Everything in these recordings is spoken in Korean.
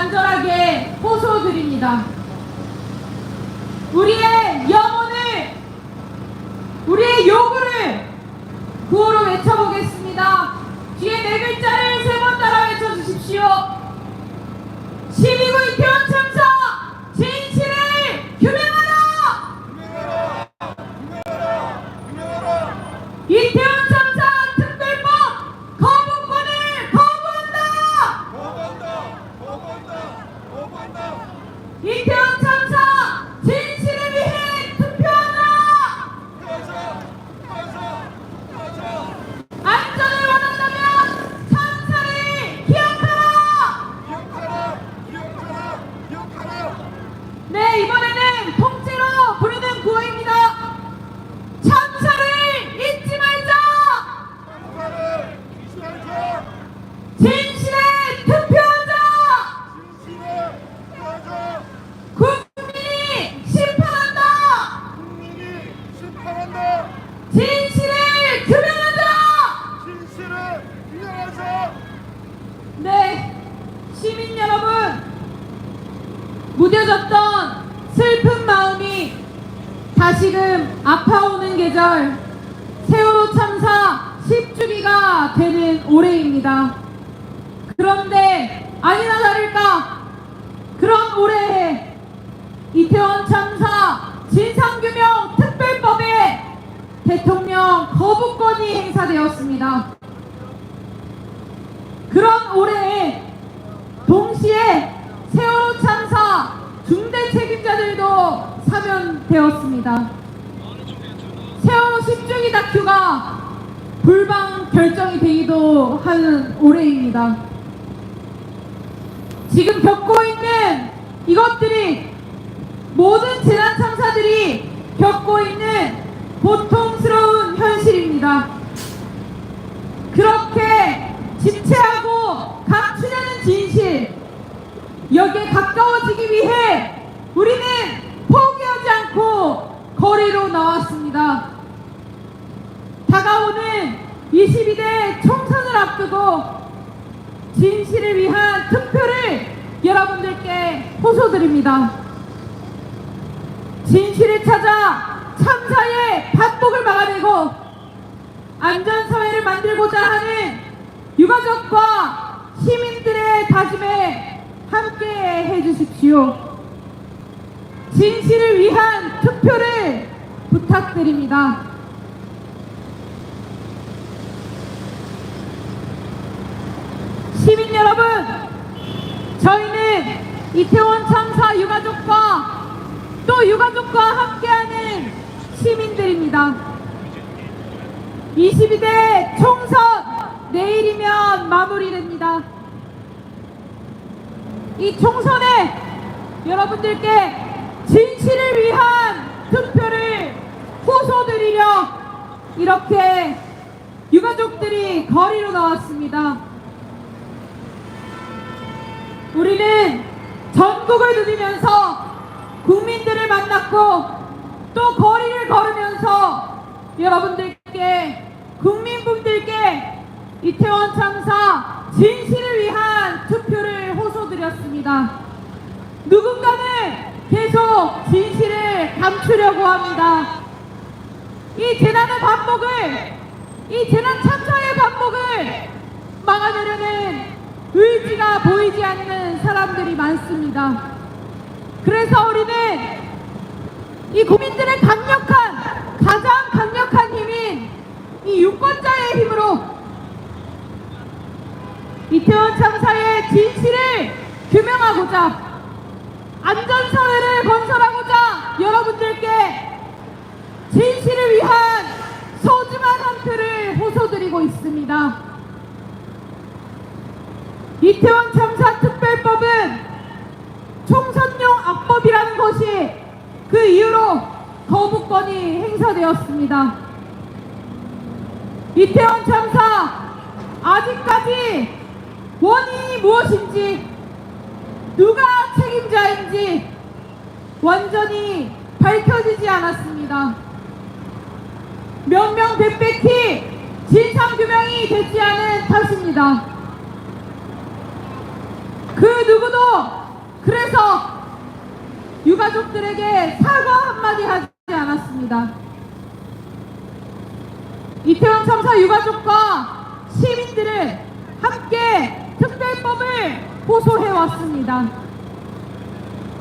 간절하게 호소드립니다. 우리의 영혼을, 우리의 요구를 구호로 외쳐보겠습니다. 뒤에 네 글자를 세 번 따라 외쳐주십시오. 12구 이태원 참사 진실을 규명하라! 이태원 참사 특별법 거부권을 거부한다! 이태원 참사 진실을 위해 투표하라! 안전을 원한다면 참사를 기억하라! 네, 이번에는 통째로 부르는 구호입니다. 참사를 잊지 말자! 진실에 투표하자! 국민이 심판한다! 진실을 규명하자! 네, 시민 여러분, 무뎌졌던 슬픈 마음이 다시금 아파오는 계절, 세월호 참사 10주기가 되는 올해입니다. 그런데 아니나 다를까, 그런 올해에 이태원 참사 진상규명 특별법에 대통령 거부권이 행사되었습니다. 그런 올해에 동시에 세월호 참사 중대 책임자들도 사면되었습니다. 세월호 10주기 다큐가 불방 결정이 되기도 하는 올해입니다. 지금 겪고 있는 이것들이 모든 재난 참사들이 겪고 있는 고통스러운 현실입니다. 그렇게 집체하고 감추려는 진실 여기에 가까워지기 위해 우리는 포기하지 않고 거리로 나왔습니다. 다가오는 22대 총선을 앞두고 진실을 위한 투표를 여러분들께 호소드립니다. 진실을 찾아 참사의 반복을 안전사회를 만들고자 하는 유가족과 시민들의 다짐에 함께 해주십시오. 진실을 위한 투표를 부탁드립니다. 시민 여러분, 저희는 이태원 참사 유가족과 또 유가족과 함께하는 시민들입니다. 22대 총선 내일이면 마무리됩니다. 이 총선에 여러분들께 진실을 위한 투표를 호소드리려 이렇게 유가족들이 거리로 나왔습니다. 우리는 전국을 누비면서 국민들을 만났고 또 거리를 걸으면서 여러분들 께 국민분들께 이태원 참사 진실을 위한 투표를 호소드렸습니다. 누군가는 계속 진실을 감추려고 합니다. 이 재난의 반복을 이 재난 참사의 반복을 막아내려는 의지가 보이지 않는 사람들이 많습니다. 그래서 우리는 이 국민들의 강력한 가장 강력한 힘인 이 유권자의 힘으로 이태원 참사의 진실을 규명하고자 안전사회를 건설하고자 여러분들께 진실을 위한 소중한 한 표를 호소드리고 있습니다. 이태원 참사 특별법은 총선용 악법이라는 것이 그 이후로 거부권이 행사되었습니다. 이태원 참사 아직까지 원인이 무엇인지 누가 책임자인지 완전히 밝혀지지 않았습니다. 명명백백히 진상규명이 되지 않은 탓입니다. 그 누구도 그래서 유가족들에게 사과 한마디 하지 않았습니다. 이태원 참사 유가족과 시민들을 함께 특별법을 호소해 왔습니다.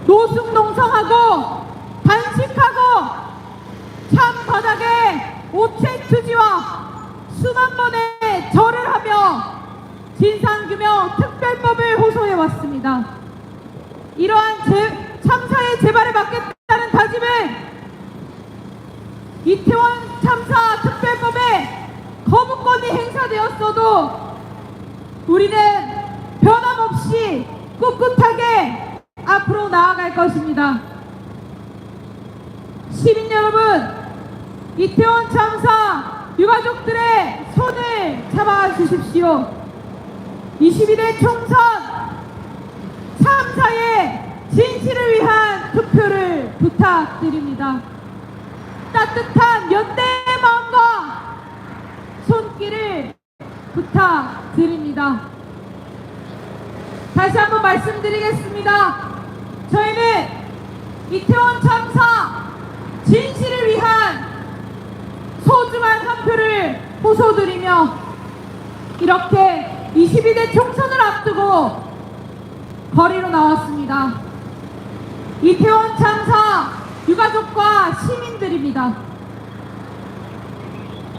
노숙 농성하고 단식하고 참 바닥에 오체 투지와 수만 번의 절을 하며 진상규명 특별법을 호소해 왔습니다. 이러한 제- 참사의 재발을 막겠다는 다짐은 이태원 참사 특별법에 거부권이 행사 되었어도 우리는 변함없이 꿋꿋하게 앞으로 나아갈 것입니다. 시민 여러분, 이태원 참사 유가족들의 손을 잡아주십시오. 22대 총선 참사의 진실을 위한 투표를 부탁드립니다. 따뜻한 연대의 마음과 손길을 부탁드립니다. 다시 한번 말씀드리겠습니다. 저희는 이태원 참사 진실을 위한 소중한 한 표를 호소드리며 이렇게 22대 총선을 앞두고 거리로 나왔습니다. 이태원 참사 유가족과 시민들입니다.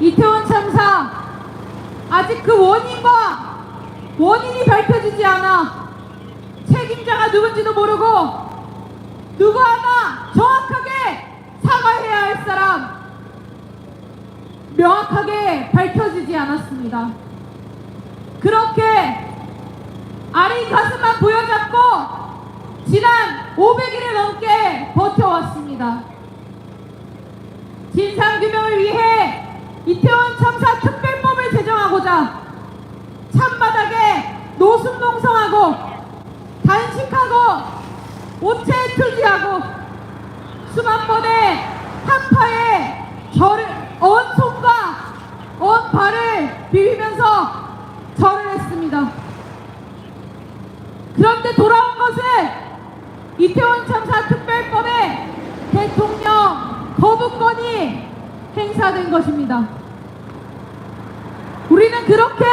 이태원 참사 아직 그 원인과 원인이 밝혀지지 않아 책임자가 누군지도 모르고 누구 하나 정확하게 사과해야 할 사람 명확하게 밝혀지지 않았습니다. 그렇게 아린 가슴만 부여잡고 지난 500일을 넘게 버텨왔습니다. 진상규명을 위해 이태원 참사 특별 제정하고자 참바닥에 노숙농성하고 단식하고 오체 투지하고 수만 번의 한파에 절을 언 손과 언 발을 비비면서 절을 했습니다. 그런데 돌아온 것은 이태원 참사 특별법에 대통령 거부권이 행사된 것입니다. 우리는 그렇게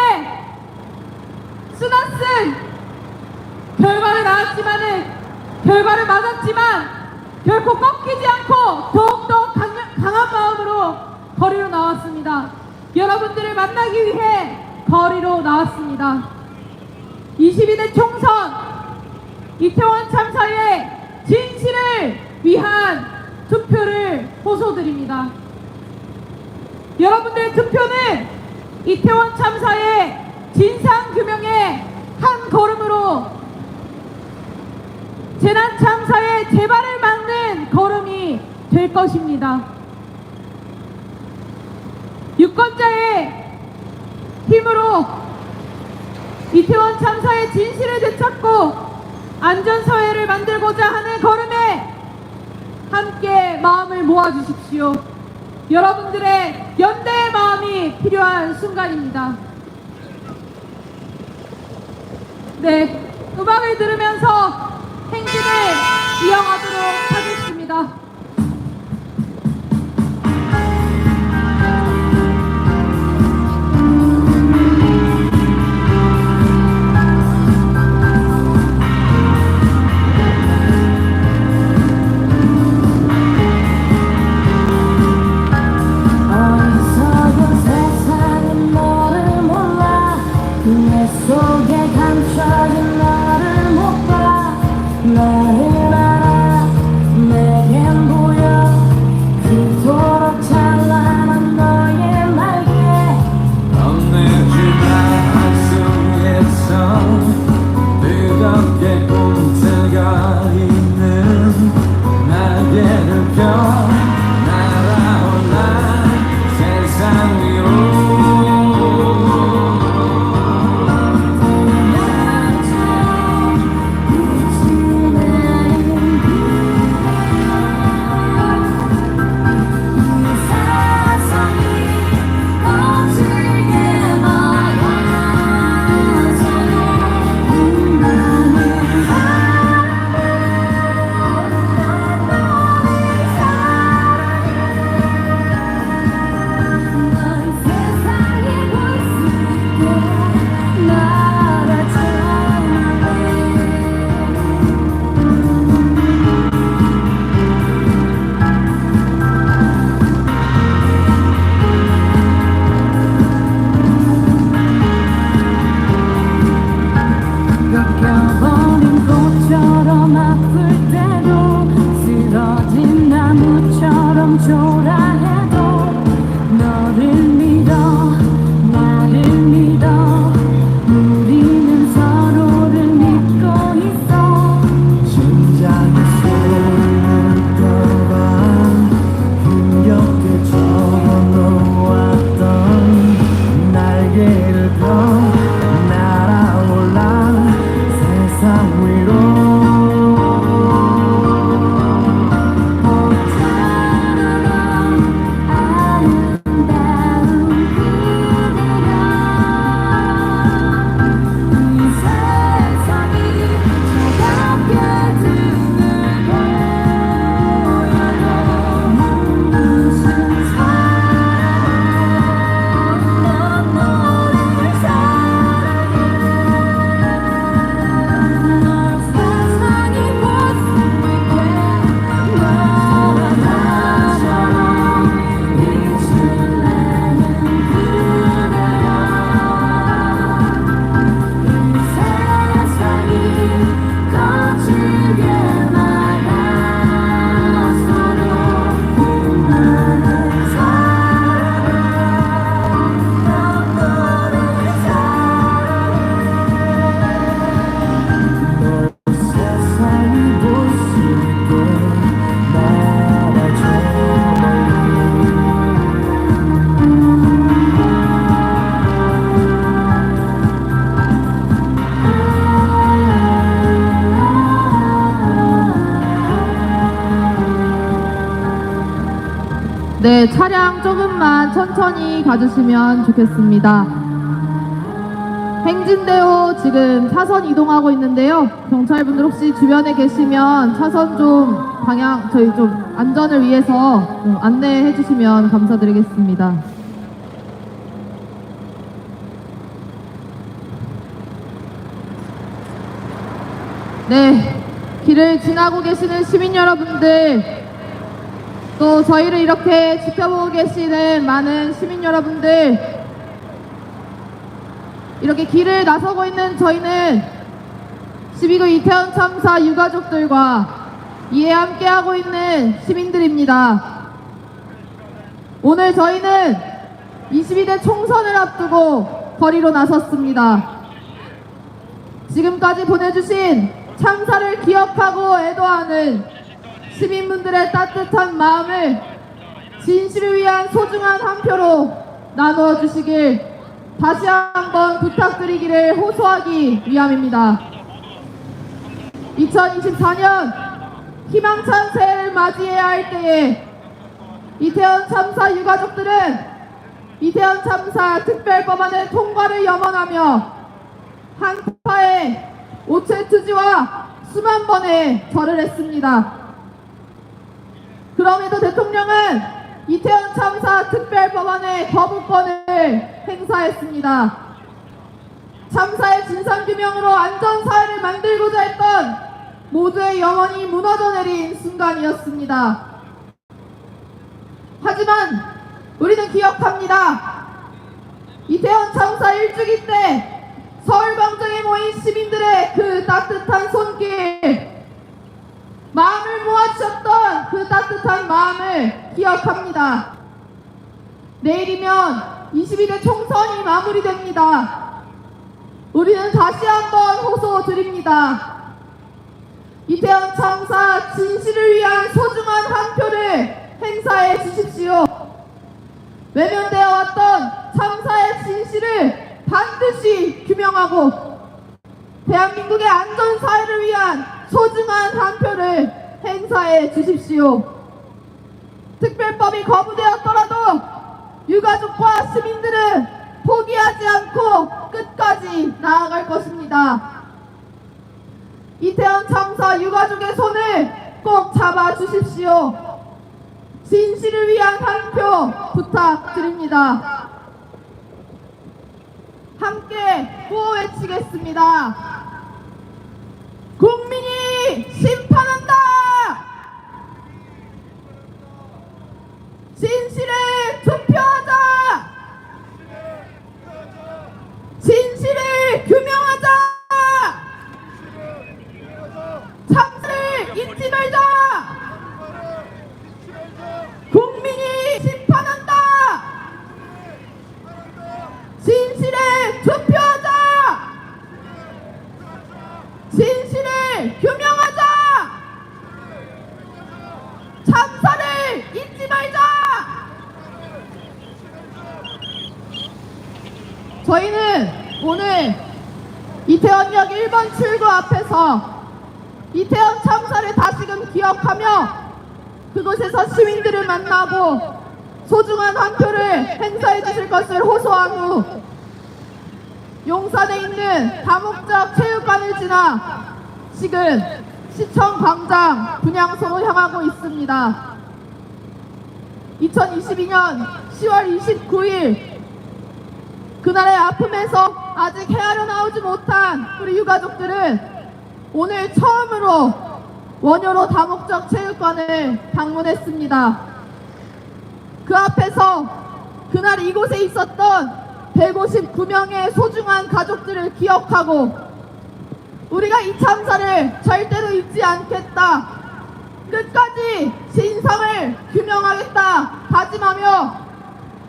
쓰나쓴 결과를 낳았지만은 결과를 맞았지만 결코 꺾이지 않고 더욱더 강, 강한 마음으로 거리로 나왔습니다. 여러분들을 만나기 위해 거리로 나왔습니다. 22대 총선 이태원 참사의 진실을 위한 투표를 호소드립니다. 여러분들의 투표는 이태원 참사의 진상 규명의 한 걸음으로 재난 참사의 재발을 막는 걸음이 될 것입니다. 유권자의 힘으로 이태원 참사의 진실을 되찾고 안전사회를 만들고자 하는 걸음에 함께 마음을 모아주십시오. 여러분들의 연대의 마음이 필요한 순간입니다. 네, 음악을 들으면서 행진을 이어가도록 하겠습니다. 천천히 가주시면 좋겠습니다. 행진대로 지금 차선 이동하고 있는데요. 경찰분들 혹시 주변에 계시면 차선 좀 방향 저희 좀 안전을 위해서 좀 안내해 주시면 감사드리겠습니다. 네, 길을 지나고 계시는 시민 여러분들, 또 저희를 이렇게 지켜보고 계시는 많은 시민 여러분들, 이렇게 길을 나서고 있는 저희는 12구 이태원 참사 유가족들과 이에 함께하고 있는 시민들입니다. 오늘 저희는 22대 총선을 앞두고 거리로 나섰습니다. 지금까지 보내주신 참사를 기억하고 애도하는 시민분들의 따뜻한 마음을 진실을 위한 소중한 한 표로 나누어 주시길 다시 한번 부탁드리기를 호소하기 위함입니다. 2024년 희망찬 새해를 맞이해야 할 때에 이태원 참사 유가족들은 이태원 참사 특별법안의 통과를 염원하며 한파에 오체 투지와 수만 번의 절을 했습니다. 그럼에도 대통령은 이태원 참사 특별법안의 거부권을 행사했습니다. 참사의 진상규명으로 안전사회를 만들고자 했던 모두의 영혼이 무너져 내린 순간이었습니다. 하지만 우리는 기억합니다. 이태원 참사 1주기 때 서울광장에 모인 시민들의 그 따뜻한 손길, 마음을 모아주셨던 그 따뜻한 마음을 기억합니다. 내일이면 22대 총선이 마무리됩니다. 우리는 다시 한번 호소 드립니다. 이태원 참사 진실을 위한 소중한 한 표를 행사해 주십시오. 외면되어 왔던 참사의 진실을 반드시 규명하고 대한민국의 안전사회를 위한 소중한 한 표를 행사해 주십시오. 특별법이 거부되었더라도 유가족과 시민들은 포기하지 않고 끝까지 나아갈 것입니다. 이태원 참사 유가족의 손을 꼭 잡아 주십시오. 진실을 위한 한 표 부탁드립니다. 함께 구호 외치겠습니다. 국민이 심판한다! 진실을 투표하자! 진실을 규명하자! 참사를 잊지 말자! 국민이 심판한다! 진실을 투표하자! 진실을 규명하자! 참사를 잊지 말자! 저희는 오늘 이태원역 1번 출구 앞에서 이태원 참사를 다시금 기억하며 그곳에서 시민들을 만나고 소중한 한 표를 행사해 주실 것을 호소한 후 용산에 있는 다목적 체육관을 지나 지금 시청 광장 분향소로 향하고 있습니다. 2022년 10월 29일 그날의 아픔에서 아직 헤아려 나오지 못한 우리 유가족들은 오늘 처음으로 원효로 다목적 체육관을 방문했습니다. 그 앞에서 그날 이곳에 있었던 159명의 소중한 가족들을 기억하고 우리가 이 참사를 절대로 잊지 않겠다. 끝까지 진상을 규명하겠다. 다짐하며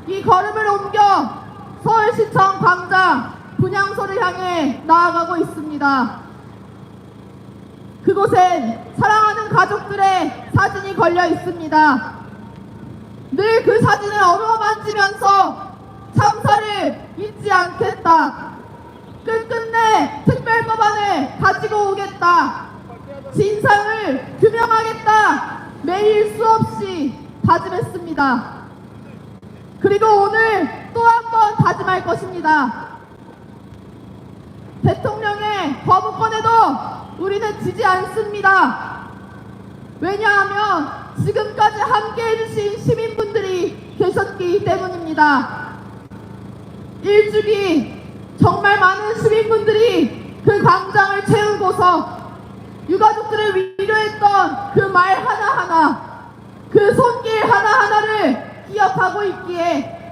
이 걸음을 옮겨 서울시청 광장 분향소를 향해 나아가고 있습니다. 그곳엔 사랑하는 가족들의 사진이 걸려 있습니다. 늘 그 사진을 어루만지면서 참사를 잊지 않겠다. 끝끝내 특별법안을 가지고 오겠다. 진상을 규명하겠다. 매일 수없이 다짐했습니다. 그리고 오늘 또 한 번 다짐할 것입니다. 대통령의 거부권에도 우리는 지지 않습니다. 왜냐하면 지금까지 함께 해주신 시민분들이 계셨기 때문입니다. 일주기 정말 많은 시민분들이 그 광장을 채우고서 유가족들을 위로했던 그 말 하나하나, 그 손길 하나하나를 기억하고 있기에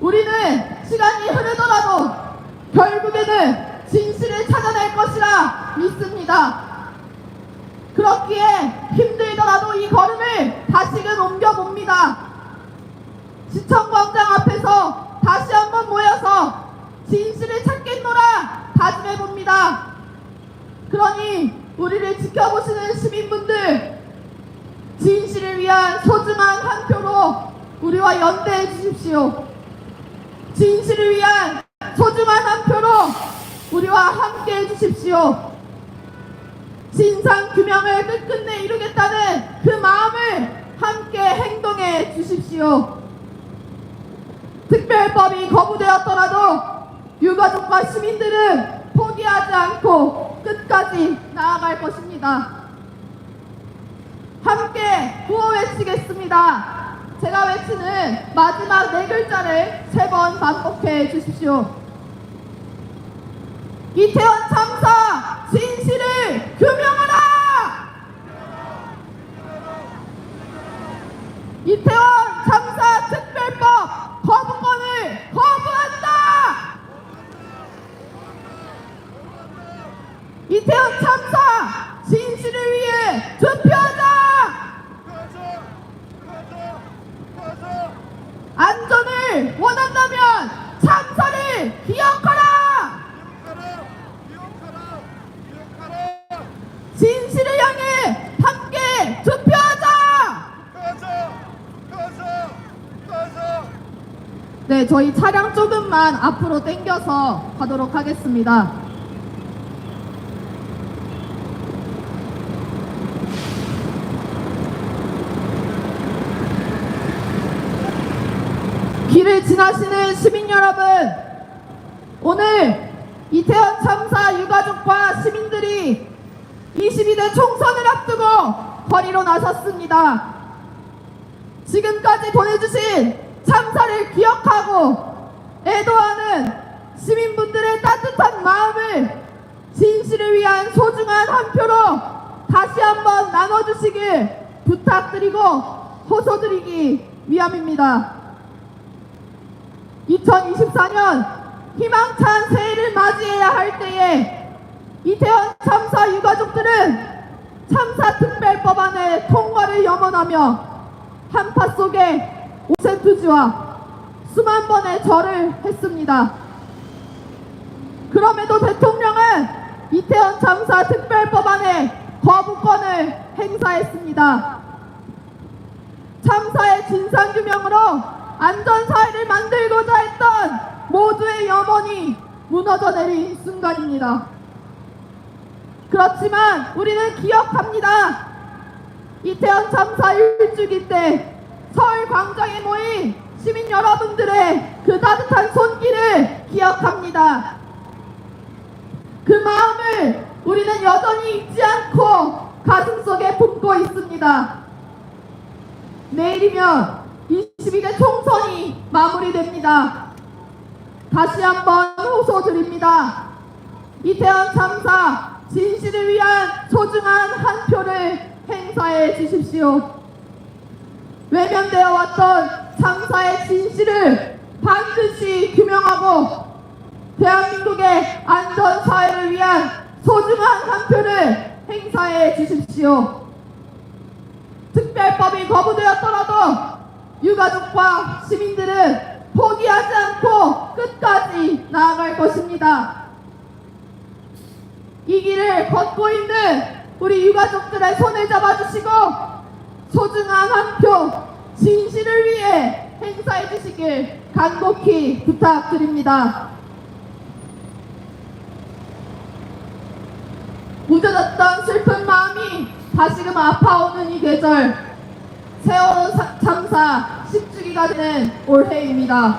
우리는 시간이 흐르더라도 결국에는 진실을 찾아낼 것이라 믿습니다. 그렇기에 힘들더라도 이 걸음을 다시금 옮겨봅니다. 시청광장 앞에서 다시 한번 모여서 진실을 찾겠노라 다짐해봅니다. 그러니 우리를 지켜보시는 시민분들 진실을 위한 소중한 한 표로 우리와 연대해 주십시오. 진실을 위한 소중한 한 표로 우리와 함께 해 주십시오. 진상 규명을 끝끝내 이루겠다는 그 마음을 함께 행동해 주십시오. 특별법이 거부되었더라도 유가족과 시민들은 포기하지 않고 끝까지 나아갈 것입니다. 함께 구호 외치겠습니다. 제가 외치는 마지막 네 글자를 세 번 반복해 주십시오. 이태원 참사 진실을 규명하라! 이태원 참사 특별법 거부권을 거부한다! 이태원 참사 진실을 위해 투표하자! 가자! 가자! 가자! 안전을 원한다면 참사를 기억하라! 기억하라! 기억하라! 기억하라! 진실을 향해 함께 투표하자! 가자! 가자! 가자! 네, 저희 차량 조금만 앞으로 당겨서 가도록 하겠습니다. 길을 지나시는 시민 여러분, 오늘 이태원 참사 유가족과 시민들이 22대 총선을 앞두고 거리로 나섰습니다. 지금까지 보내주신 참사를 기억하고 애도하는 시민분들의 따뜻한 마음을 진실을 위한 소중한 한 표로 다시 한번 나눠주시길 부탁드리고 호소드리기 위함입니다. 2024년 희망찬 새해를 맞이해야 할 때에 이태원 참사 유가족들은 참사 특별법안의 통과를 염원하며 한파 속에 오센투지와 수만 번의 절을 했습니다. 그럼에도 대통령은 이태원 참사 특별법안의 거부권을 행사했습니다. 참사의 진상규명으로 안전사회를 만들고자 했던 모두의 염원이 무너져 내린 순간입니다. 그렇지만 우리는 기억합니다. 이태원 참사 1주기 때 서울 광장에 모인 시민 여러분들의 그 따뜻한 손길을 기억합니다. 그 마음을 우리는 여전히 잊지 않고 가슴 속에 품고 있습니다. 내일이면 22대 총선이 마무리됩니다. 다시 한번 호소드립니다. 이태원 참사 진실을 위한 소중한 한 표를 행사해 주십시오. 외면되어 왔던 참사의 진실을 반드시 규명하고 대한민국의 안전사회를 위한 소중한 한 표를 행사해 주십시오. 특별법이 거부되었더라도 유가족과 시민들은 포기하지 않고 끝까지 나아갈 것입니다. 이 길을 걷고 있는 우리 유가족들의 손을 잡아주시고 소중한 한 표 진실을 위해 행사해 주시길 간곡히 부탁드립니다. 묻어졌던 슬픈 마음이 다시금 아파오는 이 계절 세월호 사- 참사 10주기가 마무리가 되는 올해입니다.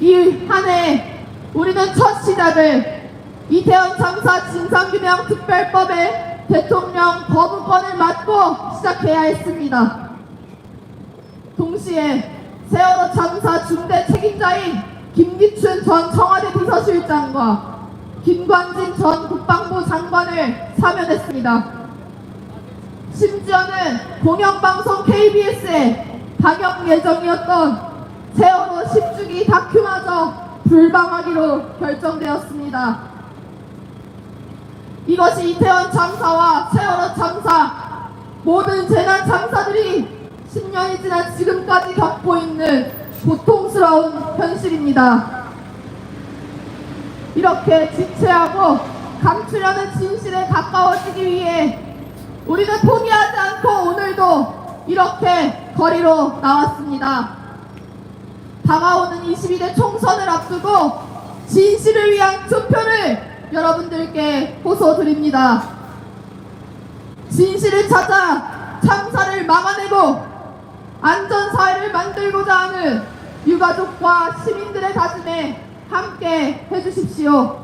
이 한 해 우리는 첫 시작을 이태원 참사 진상규명 특별법의 대통령 거부권을 맡고 시작해야 했습니다. 동시에 세월호 참사 중대 책임자인 김기춘 전 청와대 비서실장과 김관진 전 국방부 장관을 사면했습니다. 심지어는 공영방송 KBS에 방영 예정이었던 세월호 10주기 다큐마저 불방하기로 결정되었습니다. 이것이 이태원 참사와 세월호 참사 모든 재난 참사들이 10년이 지난 지금까지 겪고 있는 고통스러운 현실입니다. 이렇게 지체하고 감추려는 진실에 가까워지기 위해 우리는 포기하지 않고 오늘도 이렇게 거리로 나왔습니다. 다가오는 22대 총선을 앞두고 진실을 위한 투표를 여러분들께 호소드립니다. 진실을 찾아 참사를 막아내고 안전사회를 만들고자 하는 유가족과 시민들의 다짐에 함께 해주십시오.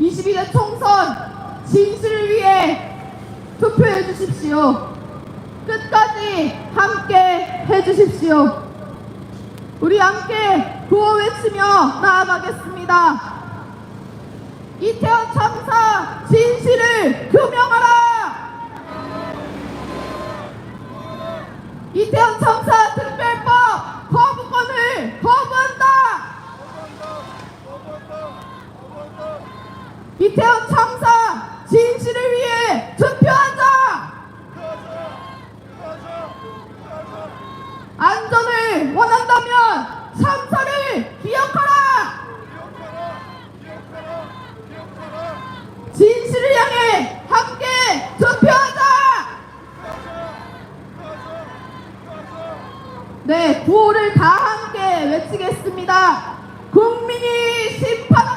22대 총선 진실을 위해 투표해 주십시오. 끝까지 함께 해 주십시오. 우리 함께 구호 외치며 나아가겠습니다. 이태원 참사 진실을 규명하라! 이태원 참사 특별법 거부권을 거부한다! 이태원 참사 진실을 위해 투표하자! 안전을 원한다면 참사를 기억하라! 진실을 향해 함께 투표하자! 네, 구호를 다 함께 외치겠습니다. 국민이 심판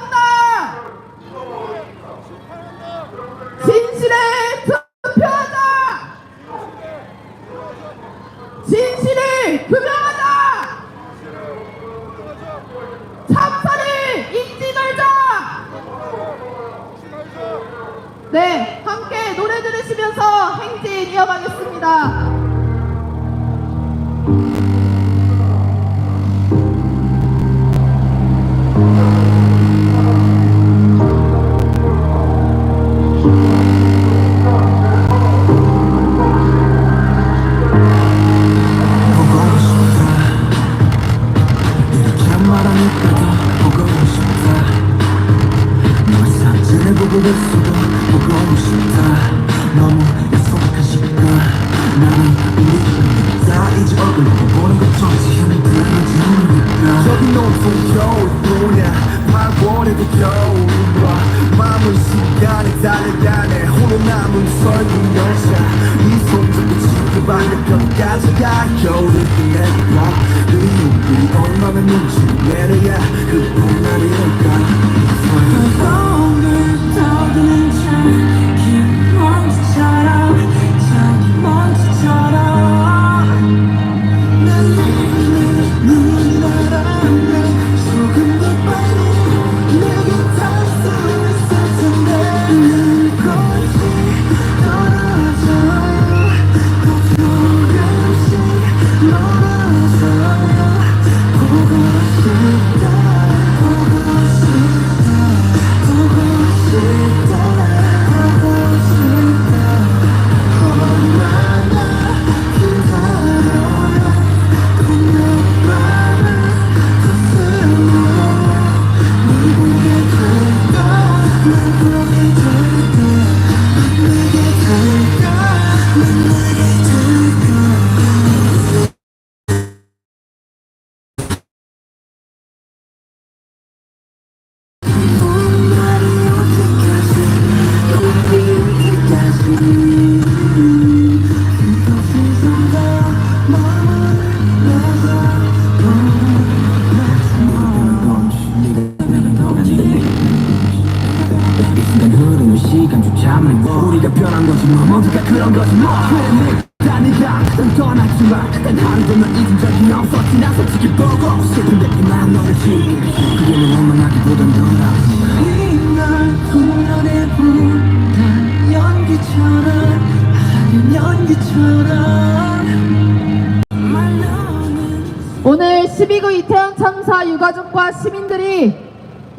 오늘 12구 이태원 참사 유가족과 시민들이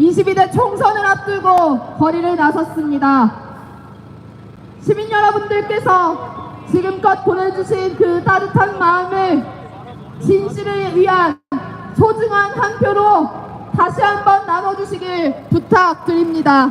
22대 총선을 앞두고 거리를 나섰습니다. 여러분들께서 지금껏 보내주신 그 따뜻한 마음을 진실을 위한 소중한 한 표로 다시 한번 나눠주시길 부탁드립니다.